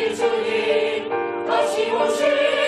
우리 주님 다시 오실